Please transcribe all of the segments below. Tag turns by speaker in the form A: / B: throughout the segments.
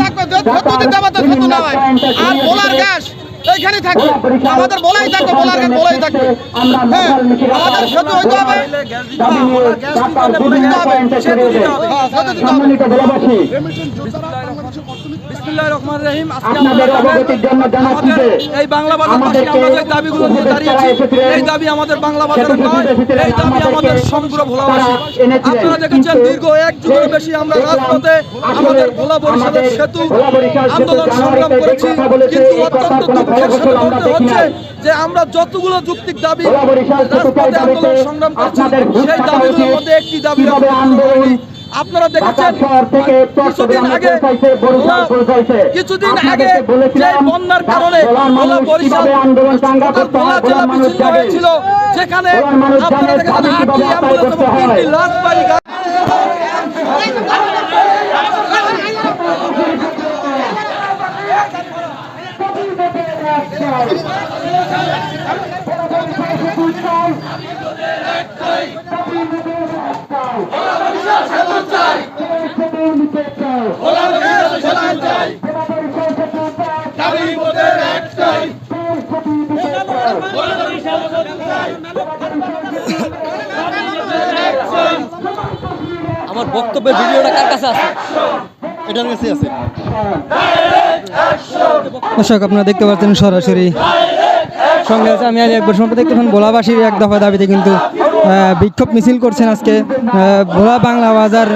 A: থাকবে তো না হয় আর বোলার গ্যাস এইখানে থাকবে আমাদের বলাই থাকবে বোলার গ্যাস বলাই থাকবে হ্যাঁ আমাদের সেতু হইতে হবে হ্যাঁ, দিতে হবে
B: রহিম আমরা
C: যে
B: এই বাংলা ভাষাভাষী আমরা যে দাবিগুলো নিয়ে দাঁড়িয়েছি। এই দাবি আমাদের বাংলা ভাষার নয় এই দাবি আমাদের সমগ্র ভোলাবাসী আপনারা দেখেছেন দীর্ঘ এক যুগের বেশি আমরা রাজপথে আমাদের ভোলা বরিশালের সেতু আন্দোলন সংগ্রাম করেছি কিন্তু অত্যন্ত দুঃখের সাথে বলতে হচ্ছে যে আমরা যতগুলো যুক্তিক দাবি রাজপথে আন্দোলন সংগ্রাম করেছি সেই দাবিগুলোর মধ্যে একটি দাবি
C: আন্দোলন
B: আপনারা দেখেছেন
C: থেকে
B: কিছুদিন আগে কিছুদিন আগে যে
C: বলেছিলাম
B: বন্যার কারণে ভোলা বরিশাল ভোলা জেলা বিচ্ছিন্ন হয়েছিল
C: মানুষ
B: আপনারা দেখেছেন আটটি অ্যাম্বুলেন্স এবং তিনটি লাশ বাড়ি
D: আমার বক্তব্যের ভিডিওটা কার কাছে আছে? এটার কাছে আছে।
E: দর্শক, আপনারা দেখতে পাচ্ছেন সরাসরি। সঙ্গে আছে আমি আজ একবার সম্পর্কে দেখতে পান ভোলাবাসীর এক দফা দাবিতে কিন্তু বিক্ষোভ মিছিল করছেন আজকে। ভোলা বাংলা বাজার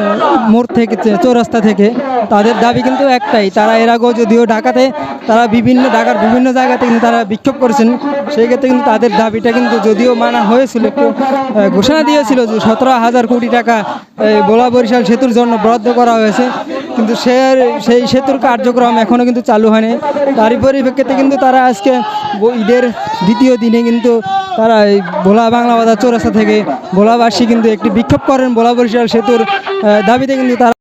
E: মোড় থেকে, চৌরাস্তা থেকে। তাদের দাবি কিন্তু একটাই, তারা এর আগেও যদিও ঢাকাতে তারা বিভিন্ন ঢাকার বিভিন্ন জায়গাতে কিন্তু তারা বিক্ষোভ করেছেন। সেই ক্ষেত্রে কিন্তু তাদের দাবিটা কিন্তু যদিও মানা হয়েছিল, একটু ঘোষণা দিয়েছিল যে সতেরো হাজার কোটি টাকা ভোলা বরিশাল সেতুর জন্য বরাদ্দ করা হয়েছে। কিন্তু সে, সেই সেতুর কার্যক্রম এখনও কিন্তু চালু হয়নি। তারই পরিপ্রেক্ষিতে কিন্তু তারা আজকে ঈদের দ্বিতীয় দিনে কিন্তু তারা এই ভোলা বাংলা বাজার চৌরাস্তা থেকে ভোলাবাসী কিন্তু একটি বিক্ষোভ করেন। ভোলা বরিশাল সেতুর দাবিতে কিন্তু তারা